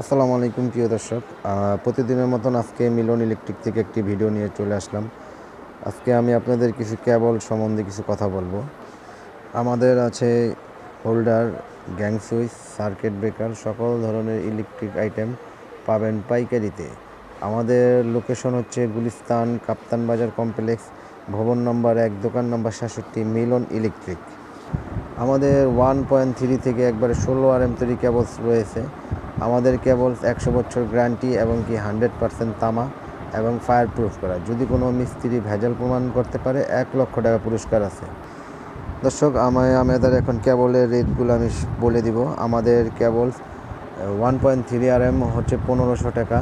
আসসালামু আলাইকুম, প্রিয় দর্শক। প্রতিদিনের মতন আজকে মিলন ইলেকট্রিক থেকে একটি ভিডিও নিয়ে চলে আসলাম। আজকে আমি আপনাদের কিছু কেবল সম্বন্ধে কিছু কথা বলব। আমাদের আছে holder, gang switch, circuit breaker, সকল ধরনের ইলেকট্রিক আইটেম পাবেন পাইকারিতে। আমাদের লোকেশন হচ্ছে গুলিস্তান, কাপ্তান বাজার কমপ্লেক্স, ভবন নম্বর এক, দোকান নম্বর সাতষট্টি, মিলন ইলেকট্রিক। আমাদের ওয়ান পয়েন্ট থ্রি থেকে একবারে ষোলো আর এম তৈরি কেবলস রয়েছে। আমাদের কেবল একশো বছর গ্যারান্টি এবং কি হান্ড্রেড পার্সেন্ট তামা এবং ফায়ার প্রুফ করা। যদি কোনো মিস্ত্রি ভেজাল প্রমাণ করতে পারে, এক লক্ষ টাকা পুরস্কার আছে। দর্শক আমায় আমাদের এখন কেবলের রেটগুলো আমি বলে দিব। আমাদের cable one point three R M হচ্ছে পনেরোশো টাকা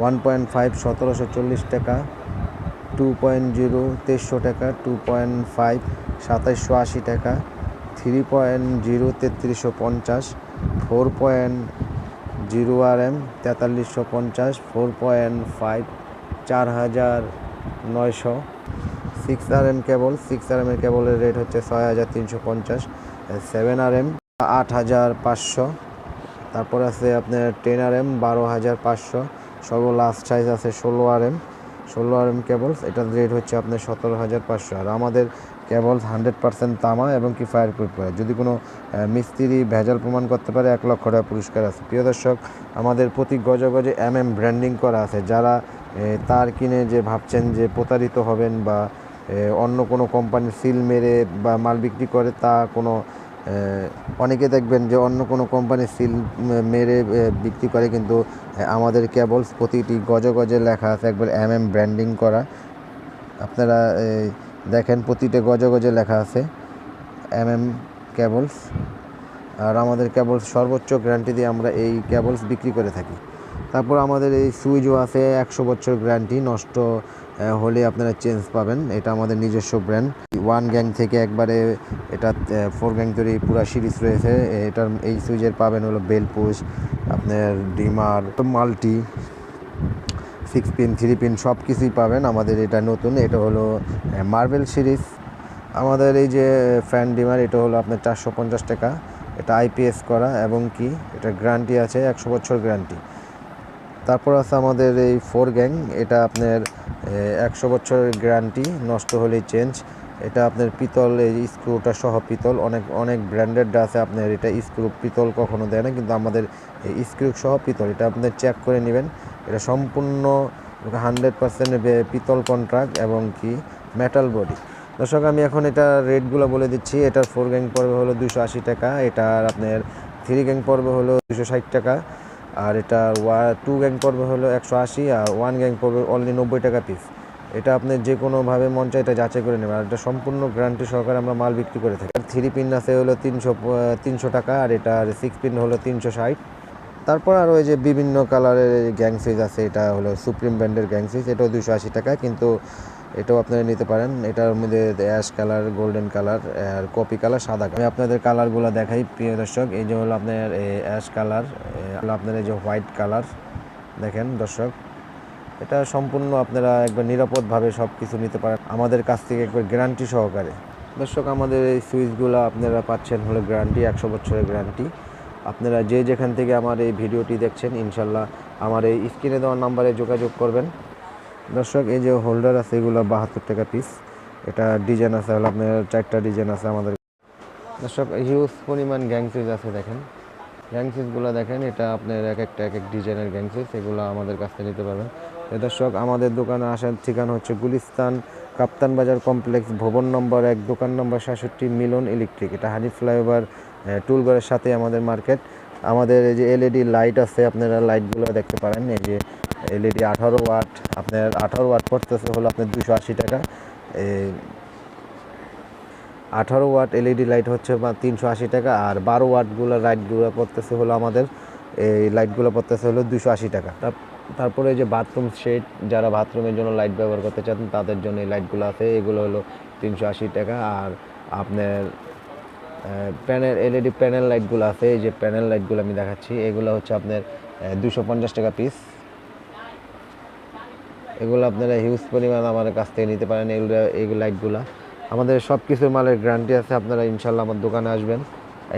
ওয়ান পয়েন্ট ফাইভ সতেরোশো চল্লিশ টাকা টু পয়েন্ট জিরো তেইশশো টাকা টু পয়েন্ট ফাইভ সাতাইশশো আশি টাকা থ্রি পয়েন্ট জিরো তেত্রিশশো পঞ্চাশ four point zero R M, তেতাল্লিশশো পঞ্চাশ, ফোর পয়েন্ট ফাইভ, চার হাজার নয়শো। Six R M cable, six R এমের কেবলের রেট হচ্ছে ছয় হাজার তিনশো পঞ্চাশ। সেভেন আর এম, আট হাজার পাঁচশো। তারপর আছে আপনার টেন আর এম, বারো হাজার পাঁচশো। সর্ব লাস্ট সাইজ আছে ষোলো আর এম। ষোলো আর এম কেবলস এটার রেট হচ্ছে আপনার সতেরো হাজার পাঁচশো। আর আমাদের কেবলস হান্ড্রেড পার্সেন্ট তামা এবং কি ফায়ার প্রুফ করে যদি কোনো মিস্ত্রি ভেজাল প্রমাণ করতে পারে, এক লক্ষ টাকা পুরস্কার আছে। প্রিয় দর্শক, আমাদের প্রতি গজে গজে এম এম ব্র্যান্ডিং করা আছে। যারা তার কিনে যে ভাবছেন যে প্রতারিত হবেন বা অন্য কোনো কোম্পানির সিল মেরে বা মাল বিক্রি করে, তা কোনো অনেকে দেখবেন যে অন্য কোনো কোম্পানির সিল মেরে বিক্রি করে। কিন্তু আমাদের কেবলস প্রতিটি গজে গজে লেখা আছে। একবার এম এম ব্র্যান্ডিং করা। আপনারা দেখেন প্রতিটা গজে গজে লেখা আছে। এম এম ক্যাবলস আর আমাদের কেবলস সর্বোচ্চ গ্যারান্টি দিয়ে আমরা এই ক্যাবলস বিক্রি করে থাকি। তারপর আমাদের এই সুইচও আছে, একশো বছর গ্যারান্টি নষ্ট হলে আপনারা চেঞ্জ পাবেন। এটা আমাদের নিজস্ব ব্র্যান্ড ওয়ান গ্যাং থেকে একবারে এটা ফোর গ্যাং তৈরি পুরো সিরিজ রয়েছে। এটার, এই সুইচের পাবেন হলো বেলপুশ আপনার dimmer multi six pin three pin সব কিছুই পাবেন। আমাদের এটা নতুন, এটা হলো মার্বেল সিরিজ আমাদের এই যে ফ্যান ডিমার এটা হলো আপনার চারশো পঞ্চাশ টাকা। এটা আইপিএস করা এবং কি, এটা গ্যারান্টি আছে, একশো বছর গ্যারান্টি তারপর আছে আমাদের এই ফোর গ্যাং এটা আপনার একশো বছরের গ্যারান্টি নষ্ট হলেই চেঞ্জ এটা আপনার পিতল, এই স্ক্রুটা সহ পিতল, অনেক অনেক ব্র্যান্ডেড আছে আপনার। এটা স্ক্রু পিতল কখনো দেয় না, কিন্তু আমাদের এই স্ক্রু সহ পিতল, এটা আপনার চেক করে নেবেন। এটা সম্পূর্ণ হান্ড্রেড পার্সেন্ট পিতল কন্ট্রাক্ট এবং কি মেটাল বডি দর্শক, আমি এখন এটা রেটগুলো বলে দিচ্ছি। এটার ফোর গ্যাং পর্বে হলো দুশো আশি টাকা, এটার আপনার থ্রি গ্যাং পর্বে হলো দুশো ষাট টাকা, আর এটা ওয়া টু গ্যাং পর্বে হলো একশো আশি, আর ওয়ান গ্যাং পড়বে অনলি নব্বই টাকা পিস এটা আপনি যে কোনোভাবে মন চায় এটা যাচাই করে নেবেন। আর এটা সম্পূর্ণ গ্যারান্টি সহকারে আমরা মাল বিক্রি করে থাকি। থ্রি পিন আছে হলো তিনশো তিনশো টাকা, আর এটা সিক্স পিন হলো তিনশো ষাট। তারপর আরও এই যে বিভিন্ন কালারের গ্যাং সুইচ আছে, এটা হলো সুপ্রিম ব্র্যান্ডের গ্যাং সুইচ এটাও দুশো আশি টাকা, কিন্তু এটাও আপনারা নিতে পারেন। এটার মধ্যে অ্যাশ কালার গোল্ডেন কালার আর কপি কালার সাদা colour। আমি আপনাদের কালারগুলো দেখাই, প্রিয় দর্শক। এই যে হলো আপনার অ্যাশ কালার আপনার এই যে হোয়াইট কালার দেখেন দর্শক, এটা সম্পূর্ণ আপনারা একবার নিরাপদভাবে সব কিছু নিতে পারেন। আমাদের কাছ থেকে একবার গ্যারান্টি সহকারে। দর্শক, আমাদের এই সুইচগুলো আপনারা পাচ্ছেন হলো গ্যারান্টি একশো বছরের গ্যারান্টি আপনারা যে যেখান থেকে আমার এই ভিডিওটি দেখছেন, ইনশাল্লাহ আমার এই স্ক্রিনে দেওয়ার নাম্বারে যোগাযোগ করবেন। দর্শক, এই যে হোল্ডার আছে, এগুলো বাহাত্তর টাকা পিস এটা ডিজাইন আছে, হলো আপনার চারটা ডিজাইন আছে আমাদের। দর্শক হিউজ পরিমাণ গ্যাং সুইচ আছে, দেখেন। গ্যাং দেখেন, এটা আপনার এক একটা এক এক ডিজাইনের গ্যাং সুইচ এগুলো আমাদের কাছ থেকে নিতে পারবেন। দর্শক, আমাদের দোকানে আসার ঠিকানা হচ্ছে গুলিস্তান কাপ্তান বাজার কমপ্লেক্স, ভবন নম্বর এক, দোকান নম্বর সাতষট্টি, মিলন ইলেকট্রিক। এটা হানি ফ্লাইওভার টুলঘরের সাথে আমাদের মার্কেট আমাদের এই যে এলইডি লাইট আছে, আপনারা লাইটগুলো দেখতে পারেন। এই যে এলইডি আঠারো ওয়াট আপনার আঠারো ওয়াট পড়তেছে, হলো আপনার দুশো আশি টাকা। এই আঠারো ওয়াট এলইডি লাইট হচ্ছে তিনশো আশি টাকা, আর বারো ওয়াটগুলো লাইটগুলো পড়তেছে হলো আমাদের, এই লাইটগুলো পড়তেছে হলো দুশো আশি টাকা। তার- তারপরে যে বাথরুম সেট যারা বাথরুমের জন্য লাইট ব্যবহার করতে চান, তাদের জন্য এই লাইটগুলো আছে, এগুলো হলো তিনশো আশি টাকা। আর আপনার প্যানেল এলইডি প্যানেল লাইটগুলো আছে, এই যে প্যানেল লাইটগুলো আমি দেখাচ্ছি, এগুলো হচ্ছে আপনার দুশো টাকা পিস এগুলো আপনারা হিউজ পরিমাণ আমার কাছ থেকে নিতে পারেন এগুলো এই লাইটগুলো আমাদের সব কিছুর মালের গ্যারান্টি আছে, আপনারা ইনশাল্লাহ আমার দোকানে আসবেন,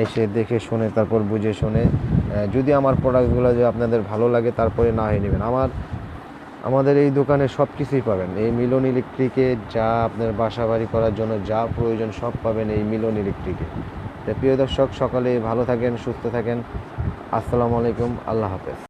এসে দেখে শুনে, তারপর বুঝে শুনে যদি আমার প্রোডাক্টগুলো যে আপনাদের ভালো লাগে, তারপরে না হয়ে নেবেন। আমার আমাদের এই দোকানে সব কিছুই পাবেন। এই মিলন ইলেকট্রিকে যা আপনার বাসা বাড়ি করার জন্য যা প্রয়োজন সব পাবেন এই মিলন ইলেকট্রিকে। প্রিয় দর্শক, সকালে ভালো থাকেন, সুস্থ থাকেন। আসসালামু আলাইকুম, আল্লাহ হাফেজ।